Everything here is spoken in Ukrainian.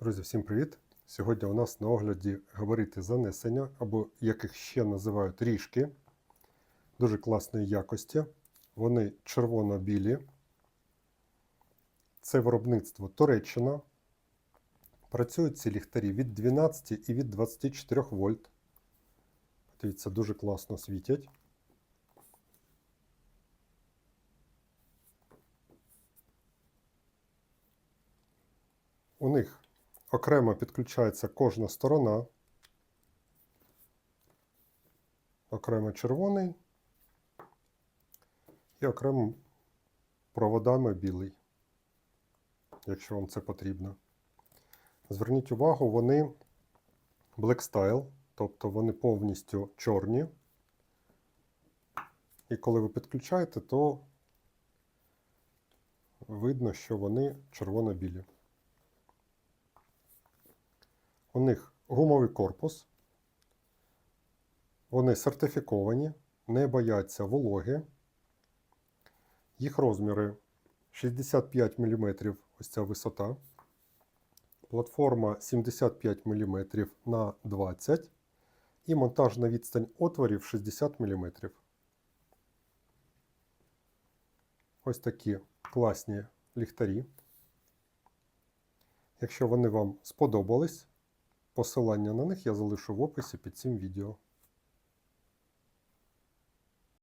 Друзі, всім привіт! Сьогодні у нас на огляді габарити занесення, або яких ще називають ріжки. Дуже класної якості. Вони червоно-білі. Це виробництво Туреччина. Працюють ці ліхтарі від 12 і від 24 вольт. Дивіться, дуже класно світять. У них окремо підключається кожна сторона. Окремо червоний і окремо проводами білий, якщо вам це потрібно. Зверніть увагу, вони Black Style, тобто вони повністю чорні. І коли ви підключаєте, то видно, що вони червоно-білі. У них гумовий корпус. Вони сертифіковані, не бояться вологи. Їх розміри 65 мм ось ця висота. Платформа 75 мм на 20 і монтажна відстань отворів 60 мм. Ось такі класні ліхтарі. Якщо вони вам сподобались, Посилання на них я залишу в описі під цим відео.